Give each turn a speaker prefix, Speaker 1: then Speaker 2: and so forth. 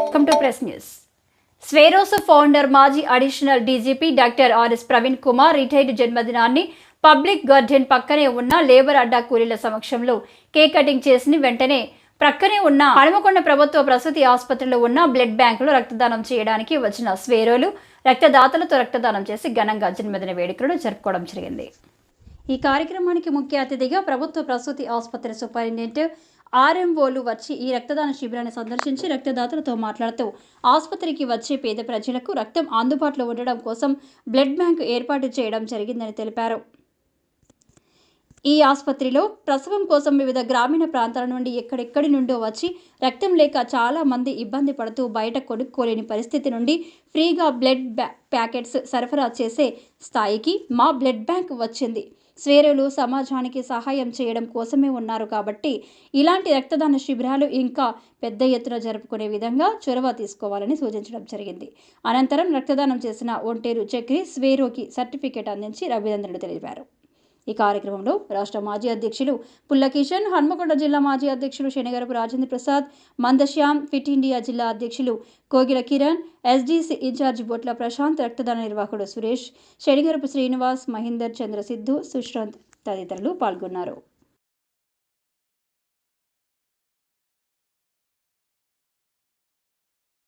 Speaker 1: Welcome to press news స్వేరోస్ founder మాజీ additional DGP doctor RS Praveen Kumar retired జన్మదినాన్ని public garden పక్కనే ఉన్న లేబర్ అడ్డా కూలీల సమక్షంలో కేక్ కటింగ్ చేసిన వెంటనే ప్రక్కనే ఉన్న హనుమకొండ ప్రభుత్వ ప్రసూతి ఆసుపత్రిలో ఉన్న బ్లడ్ బ్యాంకులో రక్తదానం చేయడానికి వచ్చిన స్వేరోలు రక్తదాతలతో రక్తదానం చేసి ఘనంగా జన్మదిన వేడుకలను జరుపుకోవడం జరిగింది. ఈ కార్యక్రమానికి ముఖ్య అతిథిగా ప్రభుత్వ ప్రసూతి ఆసుపత్రి సూపరింటెండెంట్ ఆర్ఎంఓలు వచ్చి ఈ రక్తదాన శిబిరాన్ని సందర్శించి రక్తదాతలతో మాట్లాడుతూ ఆసుపత్రికి వచ్చే పేద ప్రజలకు రక్తం అందుబాటులో ఉండడం కోసం బ్లడ్ బ్యాంకు ఏర్పాటు చేయడం జరిగిందని తెలిపారు. ఈ ఆసుపత్రిలో ప్రసవం కోసం వివిధ గ్రామీణ ప్రాంతాల నుండి ఎక్కడెక్కడి నుండో వచ్చి రక్తం లేక చాలా మంది ఇబ్బంది పడుతూ బయట కొనుక్కోలేని పరిస్థితి నుండి ఫ్రీగా బ్లడ్ బ్యా- ప్యాకెట్స్ సరఫరా చేసే స్థాయికి మా బ్లడ్ బ్యాంక్ వచ్చింది. స్వేరులు సమాజానికి సహాయం చేయడం కోసమే ఉన్నారు కాబట్టి ఇలాంటి రక్తదాన శిబిరాలు ఇంకా పెద్ద ఎత్తున జరుపుకునే విధంగా చొరవ తీసుకోవాలని సూచించడం జరిగింది. అనంతరం రక్తదానం చేసిన ఒంటేరు చక్రి స్వేరోకి సర్టిఫికేట్ అందించి అభినందనలు తెలిపారు. ఈ కార్యక్రమంలో రాష్ట్ర మాజీ అధ్యక్షులు పుల్లకిషన్ హన్మకొండ జిల్లా మాజీ అధ్యక్షులు శనిగరపు రాజేంద్ర ప్రసాద్ మందశ్యామ్ ఫిట్ ఇండియా జిల్లా అధ్యక్షులు కోగిల కిరణ్ ఎస్డీసీ ఇన్ఛార్జి బొట్ల ప్రశాంత్ రక్తదాన నిర్వాహకుడు సురేష్ శనిగరపు శ్రీనివాస్ మహేందర్ చంద్ర సిద్ధు సుశ్రాంత్ తదితరులు పాల్గొన్నారు.